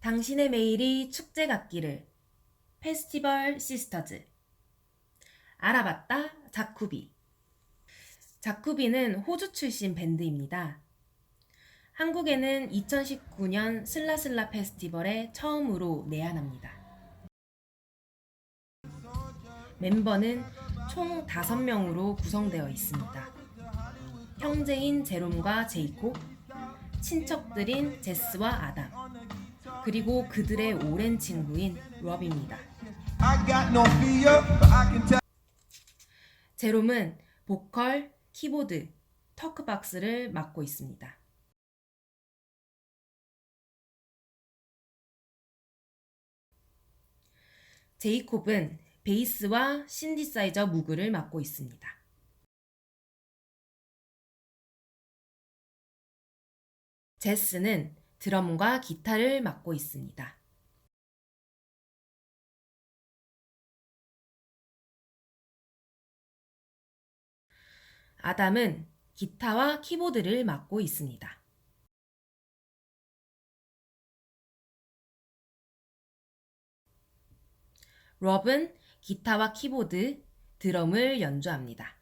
당신의 매일이 축제 같기를 페스티벌 시스터즈 알아봤다 자쿠비 자쿠비는 호주 출신 밴드입니다. 한국에는 2019년 슬라슬라 페스티벌에 처음으로 내한합니다. 멤버는 총 5명으로 구성되어 있습니다. 형제인 제롬과 제이콥, 친척들인 제스와 아담, 그리고 그들의 오랜 친구인 럽입니다. 제롬은 보컬, 키보드, 터크박스를 맡고 있습니다. 제이콥은 베이스와 신디사이저 무그를 맡고 있습니다. 제스는 드럼과 기타를 맡고 있습니다. 아담은 기타와 키보드를 맡고 있습니다. 럽은 기타와 키보드, 드럼을 연주합니다.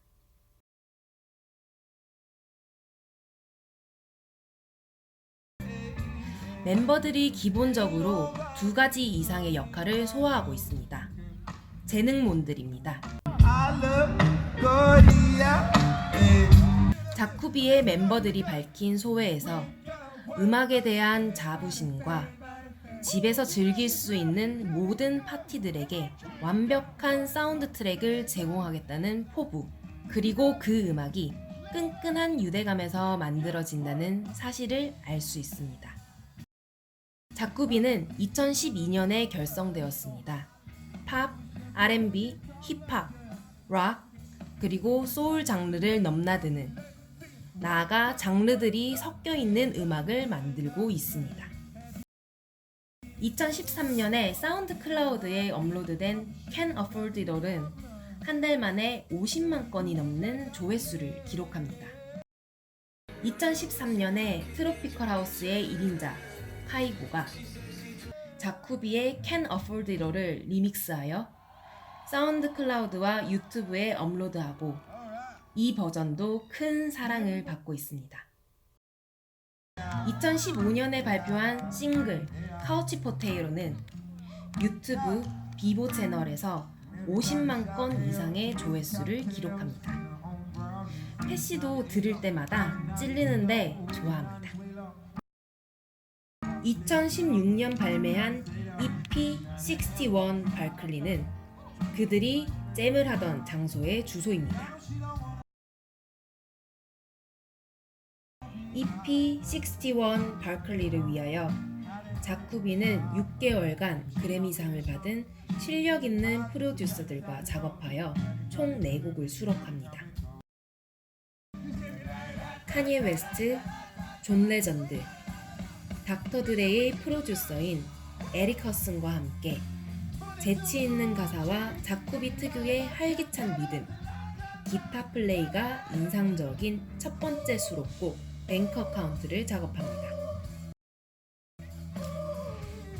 멤버들이 기본적으로 두 가지 이상의 역할을 소화하고 있습니다. 재능몬들입니다. 자쿠비의 멤버들이 밝힌 소회에서 음악에 대한 자부심과 집에서 즐길 수 있는 모든 파티들에게 완벽한 사운드 트랙을 제공하겠다는 포부, 그리고 그 음악이 끈끈한 유대감에서 만들어진다는 사실을 알 수 있습니다. 자쿠비는 2012년에 결성되었습니다. 팝, R&B, 힙합, 락, 그리고 소울 장르를 넘나드는 나아가 장르들이 섞여 있는 음악을 만들고 있습니다. 2013년에 사운드 클라우드에 업로드된 Can Afford It All은 한 달 만에 50만 건이 넘는 조회수를 기록합니다. 2013년에 트로피컬 하우스의 1인자 카이고가 자쿠비의 Can Afford It All을 리믹스하여 사운드 클라우드와 유튜브에 업로드하고 이 버전도 큰 사랑을 받고 있습니다. 2015년에 발표한 싱글 카우치 포테이로는 유튜브 비보 채널에서 50만 건 이상의 조회수를 기록합니다. 패시도 들을 때마다 찔리는데 좋아합니다. 2016년 발매한 EP 61 발클리는 그들이 잼을 하던 장소의 주소입니다. EP 61 발클리를 위하여 자쿠비는 6개월간 그래미상을 받은 실력 있는 프로듀서들과 작업하여 총 4곡을 수록합니다. 카니에 웨스트, 존 레전드, 닥터 드레이의 프로듀서인 에릭 허슨과 함께 재치 있는 가사와 자쿠비 특유의 활기찬 리듬, 기타 플레이가 인상적인 첫 번째 수록곡 뱅커 카운트를 작업합니다.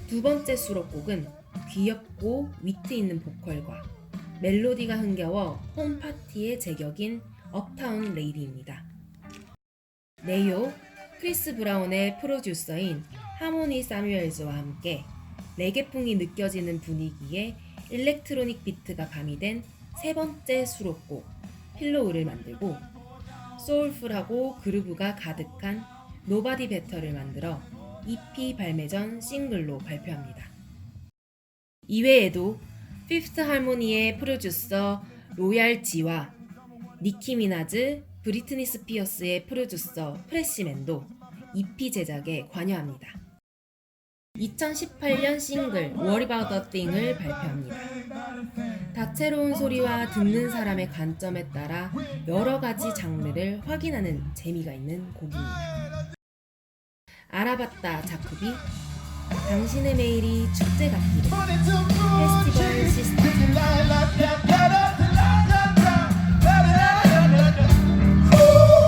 두 번째 수록곡은 귀엽고 위트 있는 보컬과 멜로디가 흥겨워 홈파티의 제격인 업타운 레이디입니다. 네요, 크리스 브라운의 프로듀서인 하모니 사뮤엘즈와 함께 레게풍이 느껴지는 분위기에 일렉트로닉 비트가 가미된 세 번째 수록곡 필로우를 만들고 소울풀하고 그루브가 가득한 노바디 베터를 만들어 EP 발매 전 싱글로 발표합니다. 이외에도 피프트 할모니의 프로듀서 로얄 지와 니키 미나즈, 브리트니 스피어스의 프로듀서 프레시맨도 EP 제작에 관여합니다. 2018년 싱글 What About The Thing을 발표합니다. 다채로운 소리와 듣는 사람의 관점에 따라 여러 가지 장르를 확인하는 재미가 있는 곡입니다. 알아봤다 자쿠비 당신의 매일이 축제 같기를 페스티벌 시스템